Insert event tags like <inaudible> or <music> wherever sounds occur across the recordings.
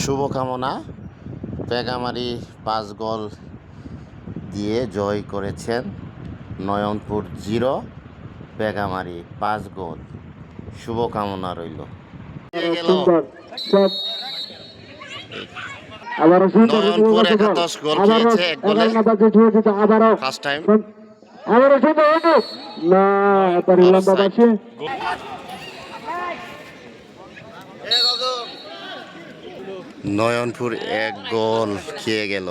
শুভকামনা। পেগামারি পাঁচ গোল দিয়ে জয় করেছেন নয়নপুর জিরো পেগামারি পাঁচ গোল। শুভকামনা রইল। আবারও নয়নপুর একাদশ গোল খেয়েছে এক গোলে। আবারও ফার্স্ট টাইম আবারও। সুন্দর হতো না নয়নপুর এক গোল খেয়ে গেল।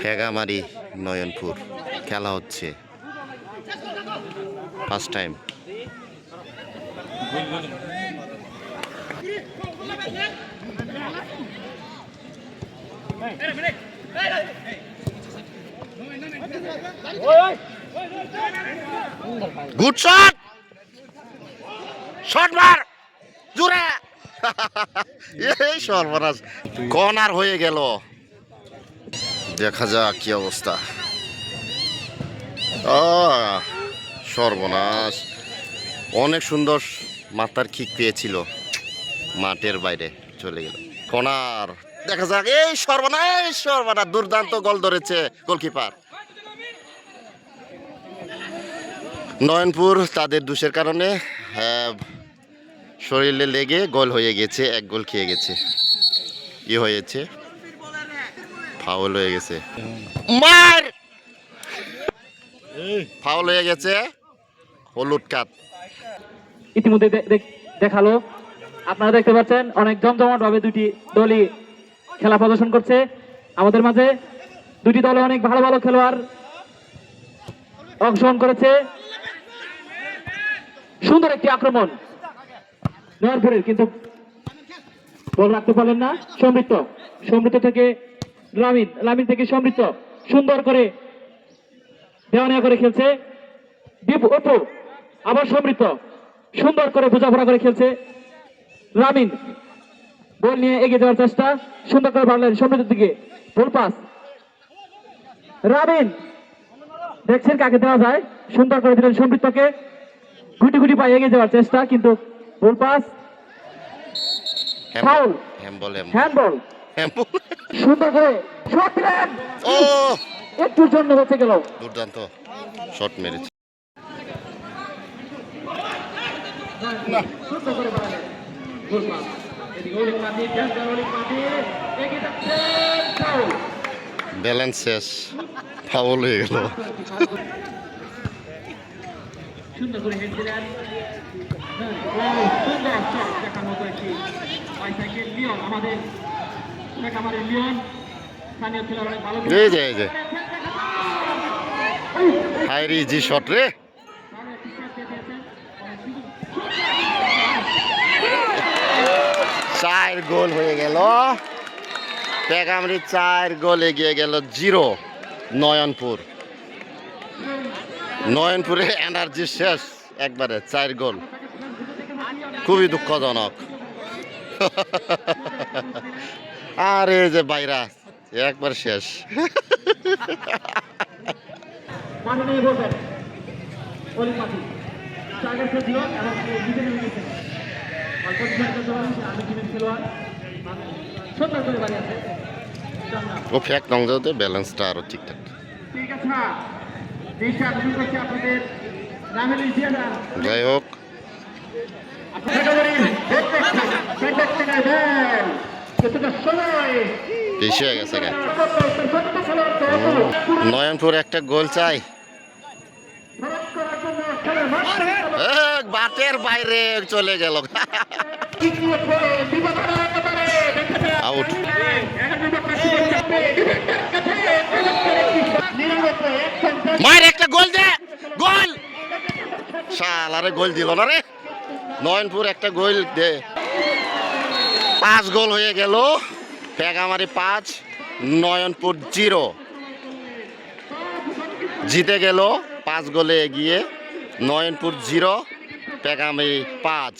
ফেগামারি নয়নপুর। খেলা হচ্ছে। First time good shot shot মার জোরে! এই সর্বনাশ। কর্নার হয়ে গেল? দেখা যাক কি অবস্থা। সর্বনাশ। অনেক সুন্দর মাথার কিক পেয়েছিল। মাঠের বাইরে চলে গেল। কর্নার দেখা যাক। এই সর্বনাশ সর্বনাশ। দুর্দান্ত গোল ধরেছে গোলকিপার। নয়নপুর তাদের দোষের কারণে হ্যাঁ, শরীরে লেগে গোল হয়ে গেছে এক গোল খেয়ে গেছে। কি হয়েছে। ফাউল হয়ে গেছে। মার! ফাউল হয়ে গেছে। হলুদ কাট ইতিমধ্যে দে- দেখাল। আপনারা দেখতে পাচ্ছেন অনেক জমজমাট ভাবে দুটি দলই খেলা প্রদর্শন করছে। আমাদের মাঝে দুটি দলে অনেক ভালো ভালো খেলোয়াড় অংশগ্রহণ করেছে। সুন্দর একটি আক্রমণ। নয়ারপুরের কিন্তু বল রাখতে পারলেন না। সমৃদ্ধ সমৃদ্ধ থেকে লামিন লামিন থেকে সমৃদ্ধ, সুন্দর করে দেওয়া করে খেলছে। দীপু অপু, আবার সমৃদ্ধ, সুন্দর করে বোঝাপড়া করে খেলছে রামিন। বল নিয়ে এগিয়ে যাওয়ার চেষ্টা, সুন্দর করে বাড়লেন সমৃদ্ধের দিকে। Ball pass. রামিন, দেখছেন কাকে দেওয়া যায়? সুন্দর করে দিলেন সমৃদ্ধকে। গুটি গুটি পায়ে এগিয়ে যাওয়ার চেষ্টা, কিন্তু ball pass Foul. Handball handball handball সুন্দর করে। শট দিলেন ও! একটুর জন্য বেঁচে গেল। দুর্দান্ত। শট মেরেছে। ফাউল ব্যালেন্স শেষ। ফাউল হয়ে গেল। <laughs> সুন্দর করে হেড দিলেন। সুন্দর শট দেখার মতো একটি বাইসাইকেল লিওন আমাদের আমাদের লিওন স্থানীয় খেলোয়াড় অনেক ভালো এই যে এই যে। হাইরি জি শট রে। চার গোল হয়ে গেল। পেগামরি চার গোল এগিয়ে গেল জিরো নয়নপুর। নয়নপুরে এনার্জি শেষ একবারে চার গোল। খুবই দুঃখজনক। <laughs> আর এই যে বাইরা একবার শেষ। ও ফ্যাক নং যাতে ব্যালেন্সটা আরও ঠিকঠাক। ঠিক আছে আপনাদের যাই হোক। পিছিয়ে গেছে নয়নপুর একটা গোল চাই। বাটের বাইরে চলে গেল। আউট। মায়ের একটা গোল দে, গোল। শাল, আরে গোল দিল না রে। নয়নপুর একটা গোল দে। পাঁচ গোল হয়ে গেল। পেগামারি পাঁচ, নয়নপুর জিরো। জিতে গেল, পাঁচ গোলে এগিয়ে নয়নপুর জিরো পেগামারি পাঁচ।